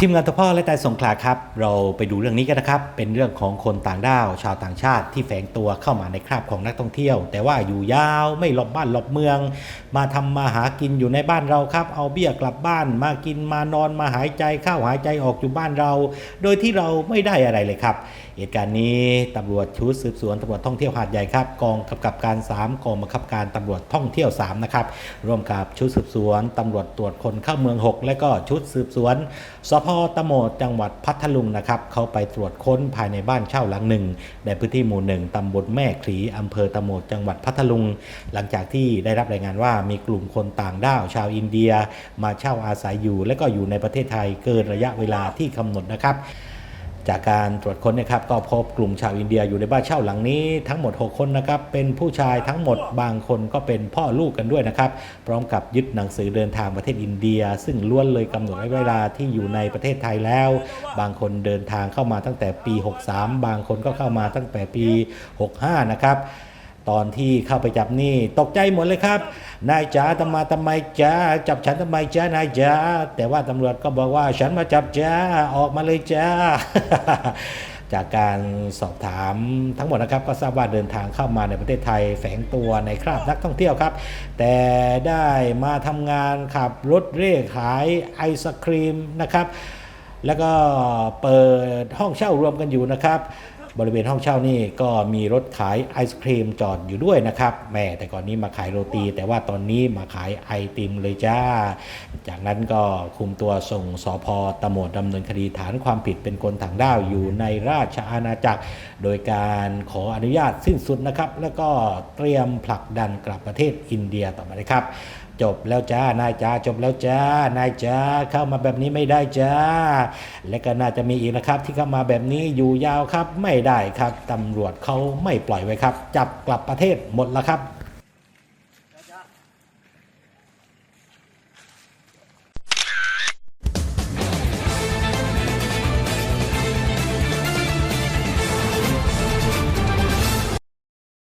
ทีมงานทพ่อและแต่สงขลาครับ เราไปดูเรื่องนี้กันนะครับ เป็นเรื่องของคนต่างด้าว ชาวต่างชาติที่แฝงตัวเข้ามาในคราบของนักท่องเที่ยว แต่ว่าอยู่ยาวไม่หลบบ้านหลบเมือง มาทำมาหากินอยู่ในบ้านเราครับ เอาเบี้ยกลับบ้าน มากินมานอนมาหายใจเข้าหายใจออกอยู่บ้านเรา โดยที่เราไม่ได้อะไรเลยครับเหตุการณ์นี้ตำรวจชุดสืบสวนตำรวจท่องเที่ยวหาดใหญ่ครับกองกำกับการ 3 กองบังคับการตำรวจท่องเที่ยว 3 นะครับร่วมกับชุดสืบสวนตำรวจตรวจคนเข้าเมือง 6 และก็ชุดสืบสวนสพตะโหมดจังหวัดพัทลุงนะครับเขาไปตรวจค้นภายในบ้านเช่าหลังหนึ่ง ในพื้นที่หมู่หนึ่งตำบลแม่ขลีอำเภอตะโหมดจังหวัดพัทลุง หลังจากที่ได้รับรายงานว่ามีกลุ่มคนต่างด้าวชาวอินเดีย มาเช่าอาศัยอยู่ และก็อยู่ในประเทศไทยเกินระยะเวลาที่กำหนดนะครับ จากการตรวจค้นนะครับก็พบกลุ่มชาวอินเดียอยู่ในบ้านเช่าหลังนี้ทั้งหมด 6 คนนะครับเป็นผู้ชายทั้งหมดบางคนก็เป็นพ่อลูกกันด้วยนะครับพร้อมกับยึดหนังสือเดินทางประเทศอินเดีย ซึ่งล้วนเลยกำหนดเวลาที่อยู่ในประเทศไทยแล้ว บางคนเดินทางเข้ามาตั้งแต่ปี 63 บางคนก็เข้ามาตั้งแต่ปี 65 นะครับ ตอนที่เข้าไปจับนี่ ตกใจหมดเลยครับ นายจ๋าทำมาทำไมจ๋าจับฉันทำไมจ๋านายจ๋าแต่ว่าตำรวจก็บอกว่าฉันมาจับจ๋าออกมาเลยจ๋าจากการสอบถามทั้งหมดนะครับก็ทราบว่าเดินทางเข้ามาในประเทศไทยแฝงตัวในคราบนักท่องเที่ยวครับ แต่ได้มาทำงานขับรถเร่ขายไอศครีมนะครับ แล้วก็เปิดห้องเช่ารวมกันอยู่นะครับ บริเวณห้องเช่านี่ก็มีรถขายไอศครีมจอดอยู่ด้วยนะครับแม่แต่ก่อนนี้มาขายโรตี แต่ว่าตอนนี้มาขายไอติมเลยจ้า จากนั้นก็คุมตัวส่งสอพอตำรวจดำเนินคดีฐานความผิดเป็นคนต่างด้าวอยู่ในราชอาณาจักร โดยการขออนุญาตสิ้นสุดนะครับ แล้วก็เตรียมผลักดันกลับประเทศอินเดียต่อไปนะครับ จบแล้วจ้านายจ้าจบแล้วจ้านายจ้าเข้ามาแบบนี้ไม่ได้จ้า และก็น่าจะมีอีกนะครับ ที่เข้ามาแบบนี้อยู่ยาวครับไม่ได้ครับตำรวจเขาไม่ปล่อยไว้ครับ จับกลับประเทศหมดแล้วครับ